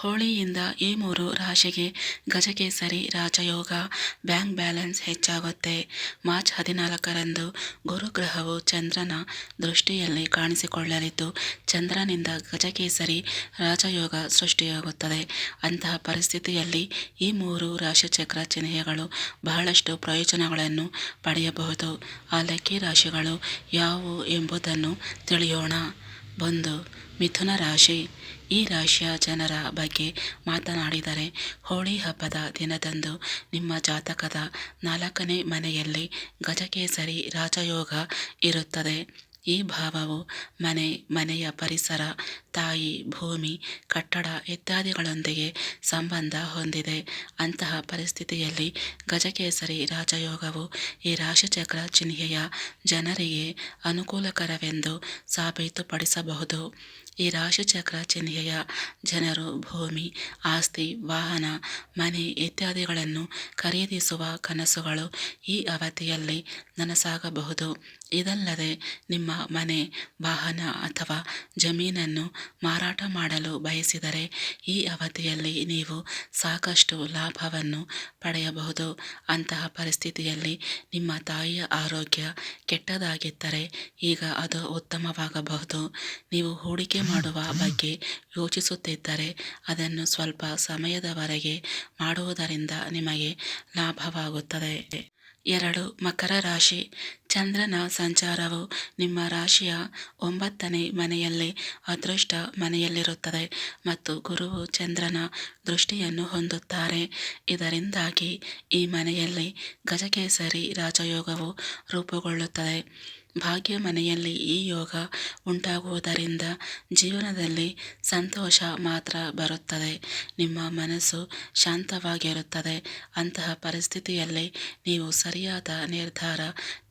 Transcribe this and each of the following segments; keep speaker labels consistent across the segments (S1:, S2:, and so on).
S1: ಹೋಳಿಯಿಂದ ಈ ಮೂರು ರಾಶಿಗೆ ಗಜಕೇಸರಿ ರಾಜಯೋಗ. ಬ್ಯಾಂಕ್ ಬ್ಯಾಲೆನ್ಸ್ ಹೆಚ್ಚಾಗುತ್ತೆ. ಮಾರ್ಚ್ ಹದಿನಾಲ್ಕರಂದು ಗುರುಗ್ರಹವು ಚಂದ್ರನ ದೃಷ್ಟಿಯಲ್ಲಿ ಕಾಣಿಸಿಕೊಳ್ಳಲಿದ್ದು, ಚಂದ್ರನಿಂದ ಗಜಕೇಸರಿ ರಾಜಯೋಗ ಸೃಷ್ಟಿಯಾಗುತ್ತದೆ. ಅಂತಹ ಪರಿಸ್ಥಿತಿಯಲ್ಲಿ ಈ ಮೂರು ರಾಶಿಚಕ್ರ ಚಿಹ್ನೆಗಳು ಬಹಳಷ್ಟು ಪ್ರಯೋಜನಗಳನ್ನು ಪಡೆಯಬಹುದು. ಆ ಲಕ್ಕಿ ರಾಶಿಗಳು ಯಾವುವು ಎಂಬುದನ್ನು ತಿಳಿಯೋಣ. ಒಂದು ಮಿಥುನ ರಾಶಿ, ಈ ರಾಶಿಯ ಜನರ ಬಗ್ಗೆ ಮಾತನಾಡಿದರೆ ಹೋಳಿ ಹಬ್ಬದ ದಿನದಂದು ನಿಮ್ಮ ಜಾತಕದ ನಾಲ್ಕನೇ ಮನೆಯಲ್ಲಿ ಗಜಕೇಸರಿ ರಾಜಯೋಗ ಇರುತ್ತದೆ. ಈ ಭಾವವು ಮನೆ, ಮನೆಯ ಪರಿಸರ ತಾಯಿ ಭೂಮಿ, ಕಟ್ಟಡ, ಇತ್ಯಾದಿಗಳೊಂದಿಗೆ ಸಂಬಂಧ ಹೊಂದಿದೆ. ಅಂತಹ ಪರಿಸ್ಥಿತಿಯಲ್ಲಿ ಗಜಕೇಸರಿ ರಾಜಯೋಗವು ಈ ರಾಶಿಚಕ್ರ ಚಿಹ್ನೆಯ ಜನರಿಗೆ ಅನುಕೂಲಕರವೆಂದು ಸಾಬೀತುಪಡಿಸಬಹುದು. ಈ ರಾಶಿಚಕ್ರ ಚಿಹ್ನೆಯ ಜನರು ಭೂಮಿ, ಆಸ್ತಿ, ವಾಹನ, ಮನೆ ಇತ್ಯಾದಿಗಳನ್ನು ಖರೀದಿಸುವ ಕನಸುಗಳು ಈ ಅವಧಿಯಲ್ಲಿ ನನಸಾಗಬಹುದು. ಇದಲ್ಲದೆ ನಿಮ್ಮ ಮನೆ, ವಾಹನ ಅಥವಾ ಜಮೀನನ್ನು ಮಾರಾಟ ಮಾಡಲು ಬಯಸಿದರೆ ಈ ಅವಧಿಯಲ್ಲಿ ನೀವು ಸಾಕಷ್ಟು ಲಾಭವನ್ನು ಪಡೆಯಬಹುದು. ಅಂತಹ ಪರಿಸ್ಥಿತಿಯಲ್ಲಿ ನಿಮ್ಮ ತಾಯಿಯ ಆರೋಗ್ಯ ಕೆಟ್ಟದಾಗಿದ್ದರೆ ಈಗ ಅದು ಉತ್ತಮವಾಗಬಹುದು. ನೀವು ಹೂಡಿಕೆ ಮಾಡುವ ಬಗ್ಗೆ ಯೋಚಿಸುತ್ತಿದ್ದರೆ ಅದನ್ನು ಸ್ವಲ್ಪ ಸಮಯದವರೆಗೆ ಮಾಡುವುದರಿಂದ ನಿಮಗೆ ಲಾಭವಾಗುತ್ತದೆ. ಎರಡು ಮಕರ ರಾಶಿ. ಚಂದ್ರನ ಸಂಚಾರವು ನಿಮ್ಮ ರಾಶಿಯ ಒಂಬತ್ತನೇ ಮನೆಯಲ್ಲಿ ಅದೃಷ್ಟ ಮನೆಯಲ್ಲಿರುತ್ತದೆ ಮತ್ತು ಗುರುವು ಚಂದ್ರನ ದೃಷ್ಟಿಯನ್ನು ಹೊಂದುತ್ತಾರೆ. ಇದರಿಂದಾಗಿ ಈ ಮನೆಯಲ್ಲಿ ಗಜಕೇಸರಿ ರಾಜಯೋಗವು ರೂಪುಗೊಳ್ಳುತ್ತದೆ. ಭಾಗ್ಯ ಮನೆಯಲ್ಲಿ ಈ ಯೋಗ ಉಂಟಾಗುವುದರಿಂದ ಜೀವನದಲ್ಲಿ ಸಂತೋಷ ಮಾತ್ರ ಬರುತ್ತದೆ. ನಿಮ್ಮ ಮನಸ್ಸು ಶಾಂತವಾಗಿರುತ್ತದೆ. ಅಂತಹ ಪರಿಸ್ಥಿತಿಯಲ್ಲಿ ನೀವು ಸರಿಯಾದ ನಿರ್ಧಾರ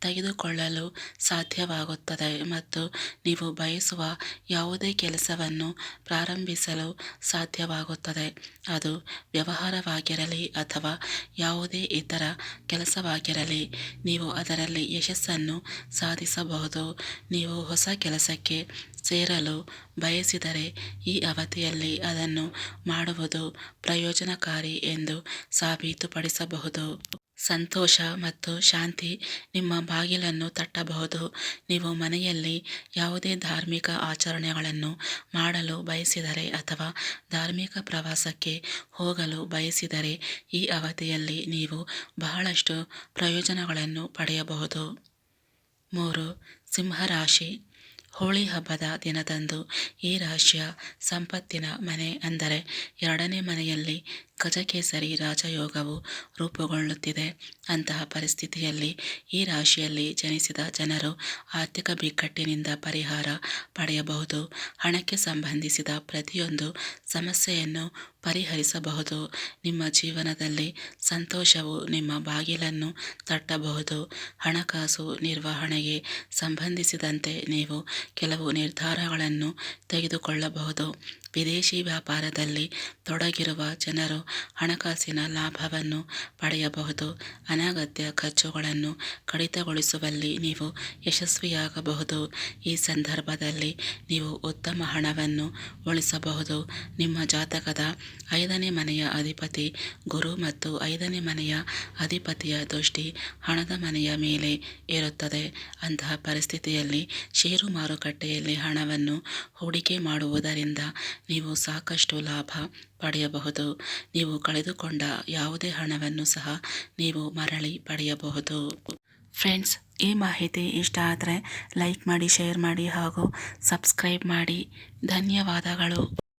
S1: ತೆಗೆದುಕೊಳ್ಳಲು ಸಾಧ್ಯವಾಗುತ್ತದೆ ಮತ್ತು ನೀವು ಬಯಸುವ ಯಾವುದೇ ಕೆಲಸವನ್ನು ಪ್ರಾರಂಭಿಸಲು ಸಾಧ್ಯವಾಗುತ್ತದೆ. ಅದು ವ್ಯವಹಾರವಾಗಿರಲಿ ಅಥವಾ ಯಾವುದೇ ಇತರ ಕೆಲಸವಾಗಿರಲಿ, ನೀವು ಅದರಲ್ಲಿ ಯಶಸ್ಸನ್ನು ಸಾಧಿಸಬಹುದು. ನೀವು ಹೊಸ ಕೆಲಸಕ್ಕೆ ಸೇರಲು ಬಯಸಿದರೆ ಈ ಅವಧಿಯಲ್ಲಿ ಅದನ್ನು ಮಾಡುವುದು ಪ್ರಯೋಜನಕಾರಿ ಎಂದು ಸಾಬೀತುಪಡಿಸಬಹುದು. ಸಂತೋಷ ಮತ್ತು ಶಾಂತಿ ನಿಮ್ಮ ಬಾಗಿಲನ್ನು ತಟ್ಟಬಹುದು. ನೀವು ಮನೆಯಲ್ಲಿ ಯಾವುದೇ ಧಾರ್ಮಿಕ ಆಚರಣೆಗಳನ್ನು ಮಾಡಲು ಬಯಸಿದರೆ ಅಥವಾ ಧಾರ್ಮಿಕ ಪ್ರವಾಸಕ್ಕೆ ಹೋಗಲು ಬಯಸಿದರೆ ಈ ಅವಧಿಯಲ್ಲಿ ನೀವು ಬಹಳಷ್ಟು ಪ್ರಯೋಜನಗಳನ್ನು ಪಡೆಯಬಹುದು. ಮೂರು, ಸಿಂಹರಾಶಿ. ಹೋಳಿ ಹಬ್ಬದ ದಿನದಂದು ಈ ರಾಶಿಯ ಸಂಪತ್ತಿನ ಮನೆ ಅಂದರೆ ಎರಡನೇ ಮನೆಯಲ್ಲಿ ಗಜಕೇಸರಿ ರಾಜಯೋಗವು ರೂಪುಗೊಳ್ಳುತ್ತಿದೆ. ಅಂತಹ ಪರಿಸ್ಥಿತಿಯಲ್ಲಿ ಈ ರಾಶಿಯಲ್ಲಿ ಜನಿಸಿದ ಜನರು ಆರ್ಥಿಕ ಬಿಕ್ಕಟ್ಟಿನಿಂದ ಪರಿಹಾರ ಪಡೆಯಬಹುದು. ಹಣಕ್ಕೆ ಸಂಬಂಧಿಸಿದ ಪ್ರತಿಯೊಂದು ಸಮಸ್ಯೆಯನ್ನು ಪರಿಹರಿಸಬಹುದು. ನಿಮ್ಮ ಜೀವನದಲ್ಲಿ ಸಂತೋಷವು ನಿಮ್ಮ ಬಾಗಿಲನ್ನು ತಟ್ಟಬಹುದು. ಹಣಕಾಸು ನಿರ್ವಹಣೆಗೆ ಸಂಬಂಧಿಸಿದಂತೆ ನೀವು ಕೆಲವು ನಿರ್ಧಾರಗಳನ್ನು ತೆಗೆದುಕೊಳ್ಳಬಹುದು. ವಿದೇಶಿ ವ್ಯಾಪಾರದಲ್ಲಿ ತೊಡಗಿರುವ ಜನರು ಹಣಕಾಸಿನ ಲಾಭವನ್ನು ಪಡೆಯಬಹುದು. ಅನಗತ್ಯ ಖರ್ಚುಗಳನ್ನು ಕಡಿತಗೊಳಿಸುವಲ್ಲಿ ನೀವು ಯಶಸ್ವಿಯಾಗಬಹುದು. ಈ ಸಂದರ್ಭದಲ್ಲಿ ನೀವು ಉತ್ತಮ ಹಣವನ್ನು ಉಳಿಸಬಹುದು. ನಿಮ್ಮ ಜಾತಕದ ಐದನೇ ಮನೆಯ ಅಧಿಪತಿ ಗುರು ಮತ್ತು ಐದನೇ ಮನೆಯ ಅಧಿಪತಿಯ ದೃಷ್ಟಿ ಹಣದ ಮನೆಯ ಮೇಲೆ ಇರುತ್ತದೆ ಅಂತಹ ಪರಿಸ್ಥಿತಿಯಲ್ಲಿ ಷೇರು ಮಾರುಕಟ್ಟೆಯಲ್ಲಿ ಹಣವನ್ನು ಹೂಡಿಕೆ ಮಾಡುವುದರಿಂದ ನೀವು ಸಾಕಷ್ಟು ಲಾಭ ಪಡೆಯಬಹುದು. ನೀವು ಕಳೆದುಕೊಂಡ ಯಾವುದೇ ಹಣವನ್ನು ಸಹ ನೀವು ಮರಳಿ ಪಡೆಯಬಹುದು. ಫ್ರೆಂಡ್ಸ್, ಈ ಮಾಹಿತಿ ಇಷ್ಟ ಆದರೆ ಲೈಕ್ ಮಾಡಿ, ಶೇರ್ ಮಾಡಿ ಹಾಗೂ ಸಬ್ಸ್ಕ್ರೈಬ್ ಮಾಡಿ. ಧನ್ಯವಾದಗಳು.